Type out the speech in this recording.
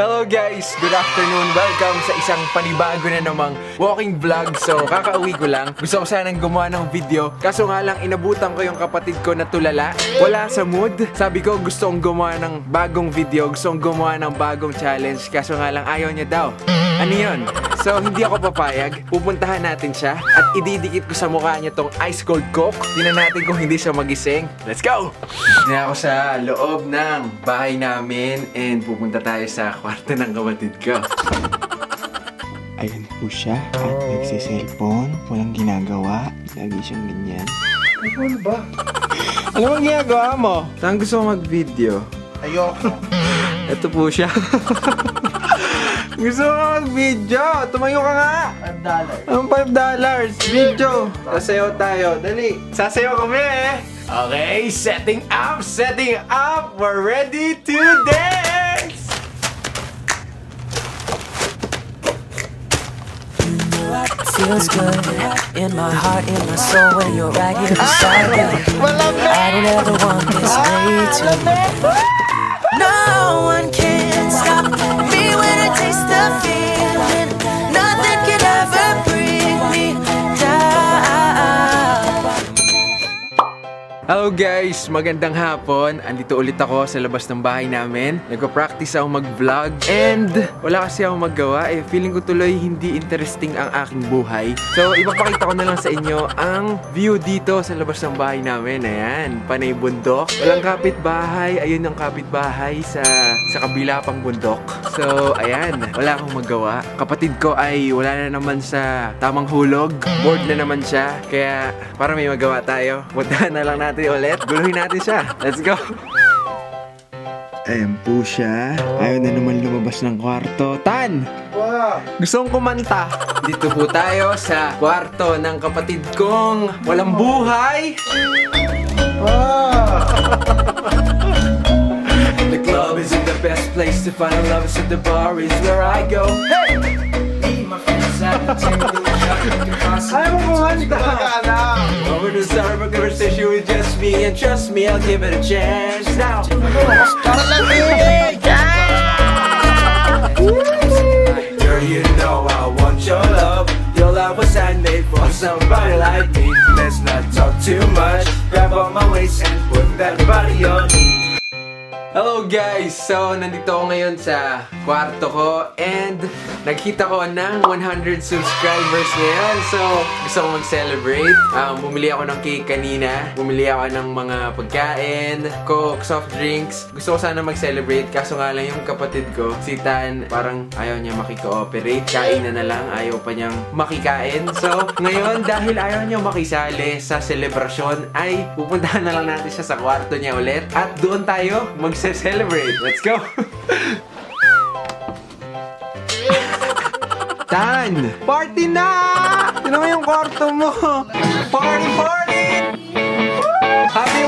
Hello guys! Good afternoon! Welcome sa isang panibago na namang walking vlog. So, kakauwi ko lang. Gusto ko sanang gumawa ng video. Kaso nga lang, inabutan ko yung kapatid ko na tulala. Wala sa mood. Sabi ko, gusto kong gumawa ng bagong video. Gusto kong gumawa ng bagong challenge. Kaso nga lang, ayaw niya daw. Ano yun? So, hindi ako papayag. Pupuntahan natin siya at ididikit ko sa mukha niya tong ice cold coke. Tingnan natin kung hindi siya magising. Let's go! Hindi ako sa loob ng bahay namin and pupunta tayo sa kwarto ng kapatid ko. Ayan po siya at nagsiselfone. Walang ginagawa. Lagi siyang ganyan. Ano ba? Ano bang ginagawa mo? Saan gusto ko mag-video? Ayoko. Ito po siya. gusto ko mag-video. Tumayo ka nga. $5. Ang $5 video. Sasayaw tayo. Dali. Sasayaw kami eh. Okay, setting up, setting up. We're ready to dance. Feels good in my heart, in my soul when you're right here beside me. I don't ever want this way to Hello guys! Magandang hapon. Andito ulit ako sa labas ng bahay namin. Nagpa-practice ako mag-vlog. And wala kasi ako magawa. Eh, feeling ko tuloy hindi interesting ang aking buhay. So, ipapakita ko na lang sa inyo ang view dito sa labas ng bahay namin. Ayan, panay bundok. Walang kapitbahay. Ayun ang kapitbahay sa, sa kabila pang bundok. So, ayan. Wala akong magawa. Kapatid ko ay wala na naman sa tamang hulog. Bored na naman siya. Kaya, para may magawa tayo, puntahan na lang natin ulit. Guluhin natin siya. Let's go! Ayan po siya. Ayaw na naman lumabas ng kwarto. Tan! Gusto kong kumanta. Dito po tayo sa kwarto ng kapatid kong walang buhay. the club isn't the best place to find love, so the bar is where I go. Hey! Me, my friends at the table, Ayaw mo kumanta! Over a conversation with me, and trust me, I'll give it a chance now. Girl, you know I want your love. Your love was handmade for somebody like me. Let's not talk too much. Grab on my waist and put that body on me. Hello guys! So, nandito ako ngayon sa kwarto ko and nagkita ko ng 100 subscribers ngayon. So, gusto ko mag-celebrate. Um, bumili ako ng cake kanina. Bumili ako ng mga pagkain, coke, soft drinks. Gusto ko sana mag-celebrate kaso nga lang yung kapatid ko, si Tan, parang ayaw niya makikooperate. Kain na na lang, ayaw pa niyang makikain. So, ngayon dahil ayaw niya makisali sa selebrasyon ay pupuntahan na lang natin siya sa kwarto niya ulit at doon tayo magse-celebrate. Let's go! Tan! Party na! Sino mo yung kwarto mo? Party, party! Happy